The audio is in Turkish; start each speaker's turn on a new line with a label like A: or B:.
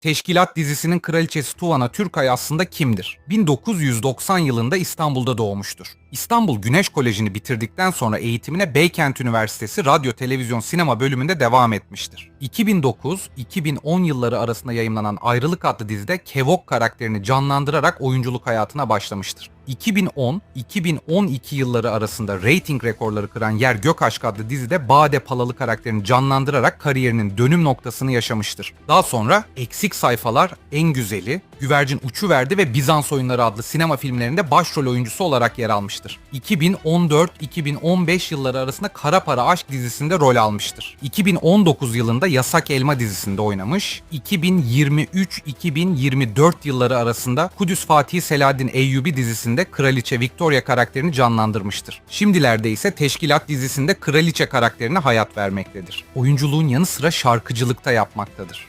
A: Teşkilat dizisinin kraliçesi Tuvana Türkay aslında kimdir? 1990 yılında İstanbul'da doğmuştur. İstanbul Güneş Koleji'ni bitirdikten sonra eğitimine Beykent Üniversitesi Radyo, Televizyon, Sinema bölümünde devam etmiştir. 2009-2010 yılları arasında yayımlanan Ayrılık adlı dizide Kevok karakterini canlandırarak oyunculuk hayatına başlamıştır. 2010-2012 yılları arasında reyting rekorları kıran Yer Gökaşk adlı dizide Bade Palalı karakterini canlandırarak kariyerinin dönüm noktasını yaşamıştır. Daha sonra Eksik Sayfalar, En Güzeli, Güvercin Uçuverdi ve Bizans Oyunları adlı sinema filmlerinde başrol oyuncusu olarak yer almıştır. 2014-2015 yılları arasında Kara Para Aşk dizisinde rol almıştır. 2019 yılında Yasak Elma dizisinde oynamış. 2023-2024 yılları arasında Kudüs Fatih Selahaddin Eyyubi dizisinde Kraliçe Victoria karakterini canlandırmıştır. Şimdilerde ise Teşkilat dizisinde Kraliçe karakterine hayat vermektedir. Oyunculuğun yanı sıra şarkıcılıkta yapmaktadır.